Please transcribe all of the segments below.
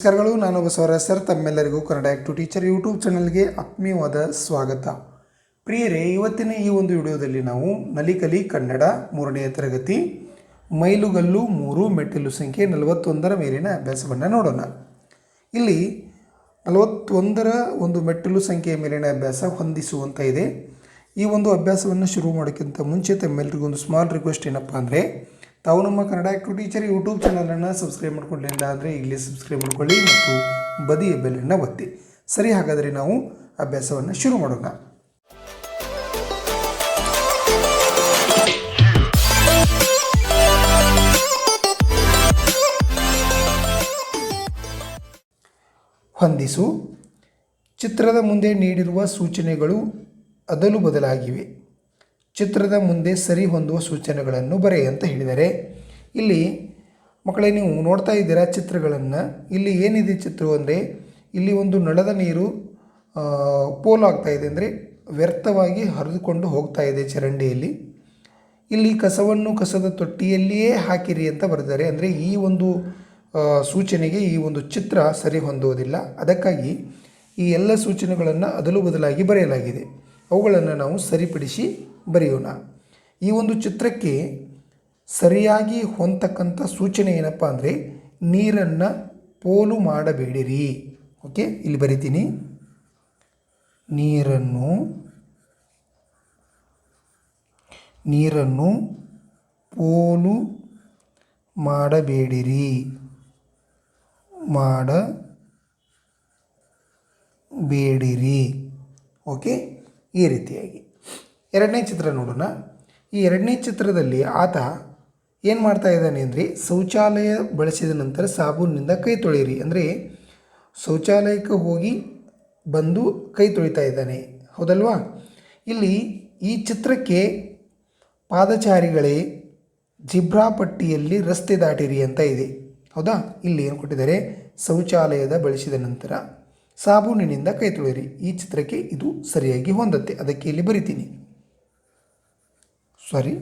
ನಮಸ್ಕಾರಗಳು ನಾನು ಬಸವರ ಸರ್, ತಮ್ಮೆಲ್ಲರಿಗೂ ಕನ್ನಡ ಆ್ಯಕ್ಟು ಟೀಚರ್ ಯೂಟ್ಯೂಬ್ ಚಾನಲ್ಗೆ ಆತ್ಮೀಯವಾದ ಸ್ವಾಗತ. ಪ್ರಿಯರೇ, ಇವತ್ತಿನ ಈ ಒಂದು ವಿಡಿಯೋದಲ್ಲಿ ನಾವು ನಲಿಕಲಿ ಕನ್ನಡ ಮೂರನೆಯ ತರಗತಿ, ಮೈಲುಗಲ್ಲು ಮೂರು, ಮೆಟ್ಟಿಲು ಸಂಖ್ಯೆ ನಲವತ್ತೊಂದರ ಮೇಲಿನ ಅಭ್ಯಾಸವನ್ನು ನೋಡೋಣ. ಇಲ್ಲಿ ನಲವತ್ತೊಂದರ ಒಂದು ಮೆಟ್ಟಿಲು ಸಂಖ್ಯೆಯ ಮೇಲಿನ ಅಭ್ಯಾಸ ಹೊಂದಿಸುವಂಥ ಇದೆ. ಈ ಒಂದು ಅಭ್ಯಾಸವನ್ನು ಶುರು ಮಾಡೋಕ್ಕಿಂತ ಮುಂಚೆ ತಮ್ಮೆಲ್ಲರಿಗೂ ಒಂದು ಸ್ಮಾಲ್ ರಿಕ್ವೆಸ್ಟ್ ಏನಪ್ಪ ಅಂದರೆ ತಾವು ನಮ್ಮ ಕನ್ನಡ ಆ್ಯಕ್ಟಿವ್ ಟೀಚರ್ ಯೂಟ್ಯೂಬ್ ಚಾನಲನ್ನು ಸಬ್ಸ್ಕ್ರೈಬ್ ಮಾಡ್ಕೊಂಡಿಲ್ಲ ಅಂದರೆ ಈಗಲೇ ಸಬ್ಸ್ಕ್ರೈಬ್ ಮಾಡ್ಕೊಳ್ಳಿ ಮತ್ತು ಬದಿಯ ಬೆಲೆಯನ್ನು ಒತ್ತಿ. ಸರಿ, ಹಾಗಾದರೆ ನಾವು ಅಭ್ಯಾಸವನ್ನು ಶುರು ಮಾಡೋಣ. ಹೊಂದಿಸು. ಚಿತ್ರದ ಮುಂದೆ ನೀಡಿರುವ ಸೂಚನೆಗಳು ಅದಲು ಬದಲಾಗಿವೆ. ಚಿತ್ರದ ಮುಂದೆ ಸರಿ ಹೊಂದುವ ಸೂಚನೆಗಳನ್ನು ಬರೆ ಅಂತ ಹೇಳಿದರೆ, ಇಲ್ಲಿ ಮಕ್ಕಳೇ ನೀವು ನೋಡ್ತಾ ಇದ್ದೀರಾ ಚಿತ್ರಗಳನ್ನು, ಇಲ್ಲಿ ಏನಿದೆ ಚಿತ್ರ ಅಂದರೆ, ಇಲ್ಲಿ ಒಂದು ನಳದ ನೀರು ಪೋಲಾಗ್ತಾ ಇದೆ ಅಂದರೆ ವ್ಯರ್ಥವಾಗಿ ಹರಿದುಕೊಂಡು ಹೋಗ್ತಾ ಇದೆ ಚರಂಡಿಯಲ್ಲಿ. ಇಲ್ಲಿ ಕಸವನ್ನು ಕಸದ ತೊಟ್ಟಿಯಲ್ಲಿಯೇ ಹಾಕಿರಿ ಅಂತ ಬರೆದಿದ್ದಾರೆ ಅಂದರೆ ಈ ಒಂದು ಸೂಚನೆಗೆ ಈ ಒಂದು ಚಿತ್ರ ಸರಿ ಹೊಂದುವುದಿಲ್ಲ. ಅದಕ್ಕಾಗಿ ಈ ಎಲ್ಲ ಸೂಚನೆಗಳನ್ನು ಅದಲು ಬದಲಾಗಿ ಬರೆಯಲಾಗಿದೆ. ಅವುಗಳನ್ನು ನಾವು ಸರಿಪಡಿಸಿ ಬರೆಯೋಣ. ಈ ಒಂದು ಚಿತ್ರಕ್ಕೆ ಸರಿಯಾಗಿ ಹೊಂದಕ್ಕಂಥ ಸೂಚನೆ ಏನಪ್ಪ ಅಂದರೆ, ನೀರನ್ನು ಪೋಲು ಮಾಡಬೇಡಿರಿ. ಓಕೆ, ಇಲ್ಲಿ ಬರಿತೀನಿ. ನೀರನ್ನು ನೀರನ್ನು ಪೋಲು ಮಾಡಬೇಡಿರಿ. ಮಾಡಬೇಡಿರಿ. ಓಕೆ, ಈ ರೀತಿಯಾಗಿ. ಎರಡನೇ ಚಿತ್ರ ನೋಡೋಣ. ಈ ಎರಡನೇ ಚಿತ್ರದಲ್ಲಿ ಆತ ಏನು ಮಾಡ್ತಾ ಇದ್ದಾನೆ ಅಂದರೆ ಶೌಚಾಲಯ ಬಳಸಿದ ನಂತರ ಸಾಬೂನಿನಿಂದ ಕೈ ತೊಳೆಯಿರಿ. ಅಂದರೆ ಶೌಚಾಲಯಕ್ಕೆ ಹೋಗಿ ಬಂದು ಕೈ ತೊಳಿತಾ ಇದ್ದಾನೆ. ಹೌದಲ್ವಾ? ಇಲ್ಲಿ ಈ ಚಿತ್ರಕ್ಕೆ ಪಾದಚಾರಿಗಳೇ ಜಿಬ್ರಾ ಪಟ್ಟಿಯಲ್ಲಿ ರಸ್ತೆ ದಾಟಿರಿ ಅಂತ ಇದೆ. ಹೌದಾ? ಇಲ್ಲಿ ಏನು ಕೊಟ್ಟಿದ್ದಾರೆ? ಶೌಚಾಲಯದ ಬಳಸಿದ ನಂತರ ಸಾಬೂನಿನಿಂದ ಕೈ ತೊಳೆಯಿರಿ. ಈ ಚಿತ್ರಕ್ಕೆ ಇದು ಸರಿಯಾಗಿ ಹೊಂದತ್ತೆ. ಅದಕ್ಕೆ ಇಲ್ಲಿ ಬರಿತೀನಿ. ಸಾರಿ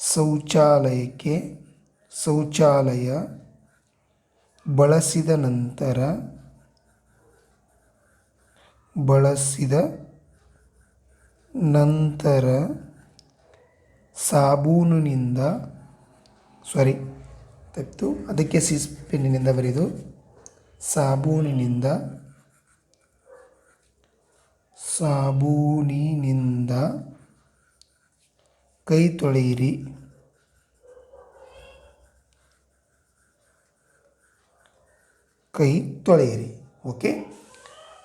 ಶೌಚಾಲಯಕ್ಕೆ ಶೌಚಾಲಯ ಬಳಸಿದ ನಂತರ ಬಳಸಿದ ನಂತರ ಸಾಬೂನಿನಿಂದ ಸಾರಿ ತಪ್ಪಿತು ಅದಕ್ಕೆ ಸೀಸ್ ಪೆನ್ನಿನಿಂದ ಬರೆದು ಸಾಬೂನಿನಿಂದ ಸಾಬೂನಿನಿಂದ ಕೈ ತೊಳೆಯಿರಿ. ಕೈ ತೊಳೆಯಿರಿ. ಓಕೆ?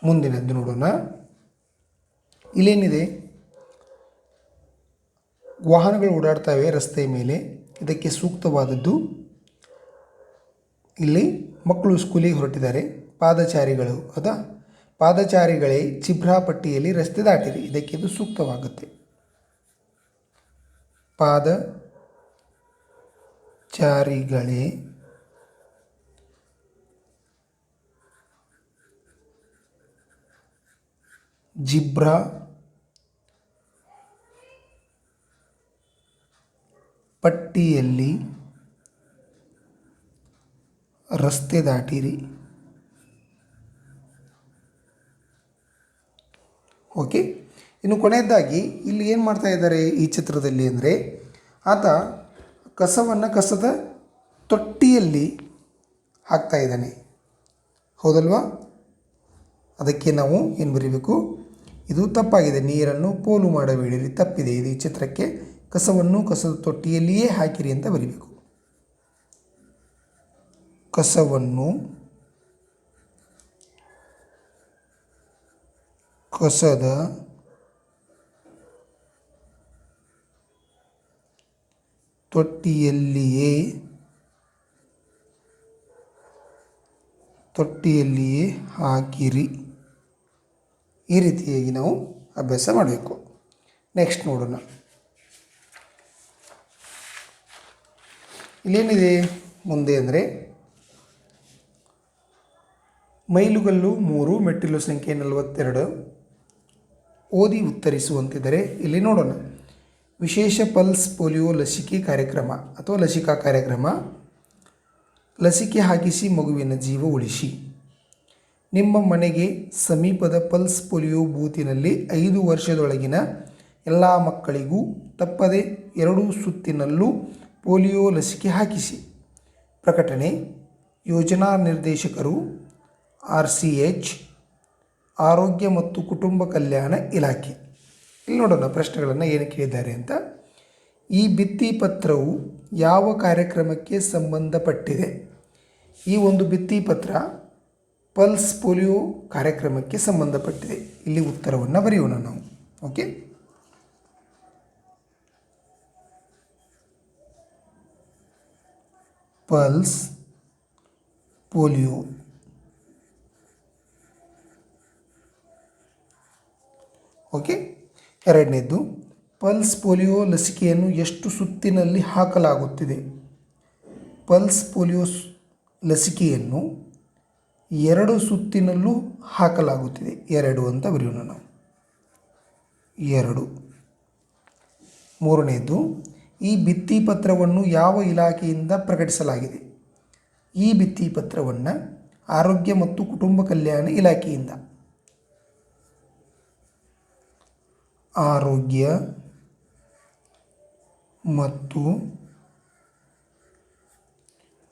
ಮುಂದಿನದ್ದು ನೋಡೋಣ. ಇಲ್ಲೇನಿದೆ? ವಾಹನಗಳು ಓಡಾಡ್ತವೆ ರಸ್ತೆ ಮೇಲೆ. ಇದಕ್ಕೆ ಸೂಕ್ತವಾದದ್ದು ಇಲ್ಲಿ ಮಕ್ಕಳು ಸ್ಕೂಲಿಗೆ ಹೊರಟಿದ್ದಾರೆ. ಪಾದಚಾರಿಗಳು ಹೌದಾ ಪಾದಚಾರಿಗಳೇ ಚಿಬ್ರಾ ಪಟ್ಟಿಯಲ್ಲಿ ರಸ್ತೆ ದಾಟಿರಿ. ಇದಕ್ಕೆ ಇದು ಸೂಕ್ತವಾಗುತ್ತೆ. ಪಾದಚಾರಿಗಳೇ ಜಿಬ್ರಾ ಪಟ್ಟಿಯಲ್ಲಿ ರಸ್ತೆ ದಾಟಿರಿ. ಓಕೆ? ಇನ್ನು ಕೊನೆಯದಾಗಿ ಇಲ್ಲಿ ಏನು ಮಾಡ್ತಾ ಇದ್ದಾರೆ ಈ ಚಿತ್ರದಲ್ಲಿ ಅಂದರೆ ಆತ ಕಸವನ್ನು ಕಸದ ತೊಟ್ಟಿಯಲ್ಲಿ ಹಾಕ್ತಾ ಇದ್ದಾನೆ. ಹೌದಲ್ವಾ? ಅದಕ್ಕೆ ನಾವು ಏನು ಬರೀಬೇಕು? ಇದು ತಪ್ಪಾಗಿದೆ. ನೀರನ್ನು ಪೋಲು ಮಾಡಬೇಡಿರಿ ತಪ್ಪಿದೆ. ಇದು ಈ ಚಿತ್ರಕ್ಕೆ ಕಸವನ್ನು ಕಸದ ತೊಟ್ಟಿಯಲ್ಲಿಯೇ ಹಾಕಿರಿ ಅಂತ ಬರೀಬೇಕು. ಕಸವನ್ನು ಕಸದ ತೊಟ್ಟಿಯಲ್ಲಿಯೇ ತೊಟ್ಟಿಯಲ್ಲಿಯೇ ಹಾಕಿರಿ. ಈ ರೀತಿಯಾಗಿ ನಾವು ಅಭ್ಯಾಸ ಮಾಡಬೇಕು. ನೆಕ್ಸ್ಟ್ ನೋಡೋಣ. ಇಲ್ಲೇನಿದೆ? ಮುಂದೆ ಅಂದರೆ, ಮೈಲುಗಲ್ಲು ಮೂರು, ಮೆಟ್ಟಿಲು ಸಂಖ್ಯೆ ನಲವತ್ತೆರಡು ಓದಿ ಉತ್ತರಿಸುವಂತಿದ್ದರೆ ಇಲ್ಲಿ ನೋಡೋಣ. ವಿಶೇಷ ಪಲ್ಸ್ ಪೋಲಿಯೋ ಲಸಿಕೆ ಕಾರ್ಯಕ್ರಮ ಅಥವಾ ಲಸಿಕಾ ಕಾರ್ಯಕ್ರಮ. ಲಸಿಕೆ ಹಾಕಿಸಿ ಮಗುವಿನ ಜೀವ ಉಳಿಸಿ. ನಿಮ್ಮ ಮನೆಗೆ ಸಮೀಪದ ಪಲ್ಸ್ ಪೋಲಿಯೋ ಬೂತಿನಲ್ಲಿ ಐದು ವರ್ಷದೊಳಗಿನ ಎಲ್ಲ ಮಕ್ಕಳಿಗೂ ತಪ್ಪದೆ ಎರಡು ಸುತ್ತಿನಲ್ಲೂ ಪೋಲಿಯೋ ಲಸಿಕೆ ಹಾಕಿಸಿ. ಪ್ರಕಟಣೆ, ಯೋಜನಾ ನಿರ್ದೇಶಕರು, ಆರ್ ಸಿ ಎಚ್, ಆರೋಗ್ಯ ಮತ್ತು ಕುಟುಂಬ ಕಲ್ಯಾಣ ಇಲಾಖೆ. ಇಲ್ಲಿ ನೋಡೋಣ ಪ್ರಶ್ನೆಗಳನ್ನು ಏನು ಕೇಳಿದ್ದಾರೆ ಅಂತ. ಈ ಭಿತ್ತಿಪತ್ರವು ಯಾವ ಕಾರ್ಯಕ್ರಮಕ್ಕೆ ಸಂಬಂಧಪಟ್ಟಿದೆ? ಈ ಒಂದು ಭಿತ್ತಿಪತ್ರ ಪಲ್ಸ್ ಪೋಲಿಯೋ ಕಾರ್ಯಕ್ರಮಕ್ಕೆ ಸಂಬಂಧಪಟ್ಟಿದೆ. ಇಲ್ಲಿ ಉತ್ತರವನ್ನು ಬರೆಯೋಣ ನಾವು. ಓಕೆ? Pulse polio okay? ಎರಡನೇದ್ದು ಪಲ್ಸ್ ಪೋಲಿಯೋ ಲಸಿಕೆಯನ್ನು ಎಷ್ಟು ಸುತ್ತಿನಲ್ಲಿ ಹಾಕಲಾಗುತ್ತಿದೆ? ಪಲ್ಸ್ ಪೋಲಿಯೋ ಲಸಿಕೆಯನ್ನು ಎರಡು ಸುತ್ತಿನಲ್ಲೂ ಹಾಕಲಾಗುತ್ತಿದೆ. ಎರಡು ಅಂತ ಬರೆಯೋಣ ನಾವು. ಎರಡು. ಮೂರನೆಯದು ಈ ಭಿತ್ತಿಪತ್ರವನ್ನು ಯಾವ ಇಲಾಖೆಯಿಂದ ಪ್ರಕಟಿಸಲಾಗಿದೆ? ಈ ಭಿತ್ತಿಪತ್ರವನ್ನು ಆರೋಗ್ಯ ಮತ್ತು ಕುಟುಂಬ ಕಲ್ಯಾಣ ಇಲಾಖೆಯಿಂದ. ಆರೋಗ್ಯ ಮತ್ತು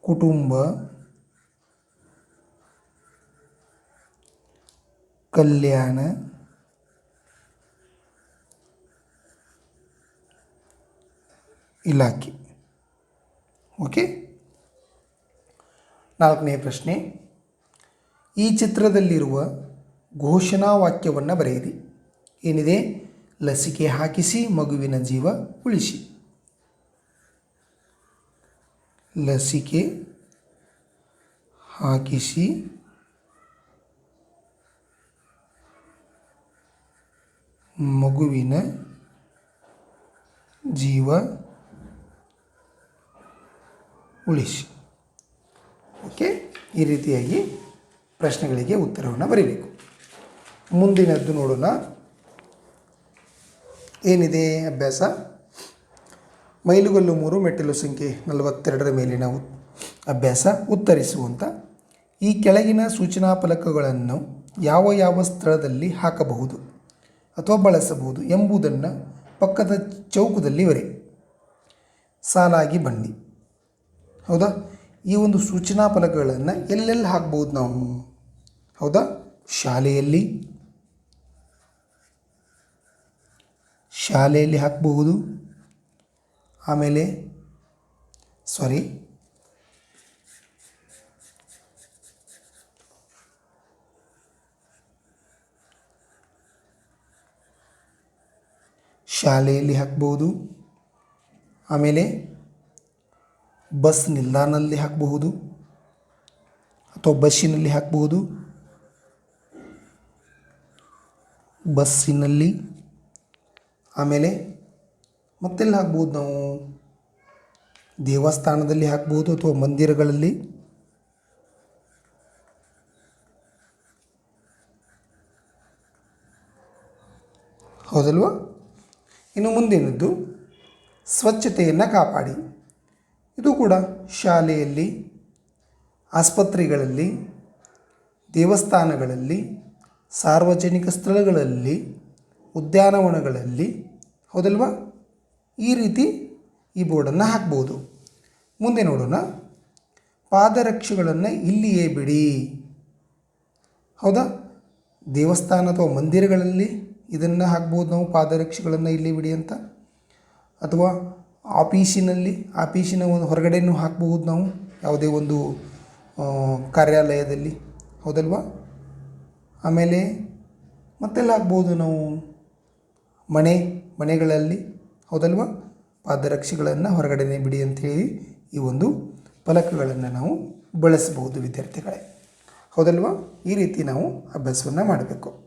ಕುಟುಂಬ ಕಲ್ಯಾಣ ಇಲಾಖೆ. ಓಕೆ? ನಾಲ್ಕನೇ ಪ್ರಶ್ನೆ. ಈ ಚಿತ್ರದಲ್ಲಿರುವ ಘೋಷಣಾ ವಾಕ್ಯವನ್ನು ಬರೆಯಿರಿ. ಏನಿದೆ? ಲಸಿಕೆ ಹಾಕಿಸಿ, ಮಗುವಿನ ಜೀವ ಉಳಿಸಿ. ಲಸಿಕೆ ಹಾಕಿಸಿ, ಮಗುವಿನ ಜೀವ ಉಳಿಸಿ. ಓಕೆ, ಈ ರೀತಿಯಾಗಿ ಪ್ರಶ್ನೆಗಳಿಗೆ ಉತ್ತರವನ್ನು ಬರೀಬೇಕು. ಮುಂದಿನದ್ದು ನೋಡೋಣ. ಏನಿದೆ ಅಭ್ಯಾಸ? ಮೈಲುಗಲ್ಲು ಮೂರು, ಮೆಟ್ಟಿಲು ಸಂಖ್ಯೆ ನಲವತ್ತೆರಡರ ಮೇಲಿನ ಅಭ್ಯಾಸ. ಉತ್ತರಿಸುವಂಥ ಈ ಕೆಳಗಿನ ಸೂಚನಾ ಫಲಕಗಳನ್ನು ಯಾವ ಯಾವ ಸ್ಥಳದಲ್ಲಿ ಹಾಕಬಹುದು ಅಥವಾ ಬಳಸಬಹುದು ಎಂಬುದನ್ನು ಪಕ್ಕದ ಚೌಕದಲ್ಲಿ ಬರೆ ಸಾಲಾಗಿ ಬನ್ನಿ. ಹೌದಾ? ಈ ಒಂದು ಸೂಚನಾ ಫಲಕಗಳನ್ನು ಎಲ್ಲೆಲ್ಲಿ ಹಾಕ್ಬೋದು ನಾವು? ಹೌದಾ? ಶಾಲೆಯಲ್ಲಿ ಶಾಲೆಯಲ್ಲಿ ಹಾಕಬಹುದು. ಆಮೇಲೆ ಸಾರಿ ಶಾಲೆಯಲ್ಲಿ ಹಾಕಬಹುದು. ಆಮೇಲೆ ಬಸ್ ನಿಲ್ದಾಣದಲ್ಲಿ ಹಾಕಬಹುದು. ಅಥವಾ ಬಸ್ಸಿನಲ್ಲಿ ಹಾಕಬಹುದು. ಬಸ್ಸಿನಲ್ಲಿ ಆಮೇಲೆ ಮತ್ತೆಲ್ಲಿ ಹಾಕ್ಬೋದು ನಾವು? ದೇವಸ್ಥಾನದಲ್ಲಿ ಹಾಕ್ಬೋದು ಅಥವಾ ಮಂದಿರಗಳಲ್ಲಿ? ಹೌದಲ್ವಾ? ಇನ್ನು ಮುಂದಿನದ್ದು? ಸ್ವಚ್ಛತೆಯನ್ನು ಕಾಪಾಡಿ. ಇದು ಕೂಡ ಶಾಲೆಯಲ್ಲಿ, ಆಸ್ಪತ್ರೆಗಳಲ್ಲಿ, ದೇವಸ್ಥಾನಗಳಲ್ಲಿ, ಸಾರ್ವಜನಿಕ ಸ್ಥಳಗಳಲ್ಲಿ, ಉದ್ಯಾನವನಗಳಲ್ಲಿ ಹೌದಲ್ವಾ? ಈ ರೀತಿ ಈ ಬೋರ್ಡನ್ನು ಹಾಕ್ಬೋದು. ಮುಂದೆ ನೋಡೋಣ. ಪಾದರಕ್ಷೆಗಳನ್ನು ಇಲ್ಲಿಯೇ ಬಿಡಿ. ಹೌದಾ? ದೇವಸ್ಥಾನ ಅಥವಾ ಮಂದಿರಗಳಲ್ಲಿ ಇದನ್ನು ಹಾಕ್ಬೋದು ನಾವು, ಪಾದರಕ್ಷೆಗಳನ್ನು ಇಲ್ಲಿ ಬಿಡಿ ಅಂತ. ಅಥವಾ ಆಫೀಸಿನಲ್ಲಿ, ಆಫೀಸಿನ ಒಂದು ಹೊರಗಡೆನೂ ಹಾಕಬಹುದು ನಾವು, ಯಾವುದೇ ಒಂದು ಕಾರ್ಯಾಲಯದಲ್ಲಿ. ಹೌದಲ್ವಾ? ಆಮೇಲೆ ಮತ್ತೆಲ್ಲ ಹಾಕ್ಬೋದು ನಾವು. ಮನೆ, ಮನೆಗಳಲ್ಲಿ ಹೌದಲ್ವ? ಪಾದರಕ್ಷೆಗಳನ್ನು ಹೊರಗಡೆನೇ ಬಿಡಿ ಅಂಥೇಳಿ ಈ ಒಂದು ಫಲಕಗಳನ್ನು ನಾವು ಬಳಸಬಹುದು, ವಿದ್ಯಾರ್ಥಿಗಳೇ. ಹೌದಲ್ವಾ? ಈ ರೀತಿ ನಾವು ಅಭ್ಯಾಸವನ್ನು ಮಾಡಬೇಕು.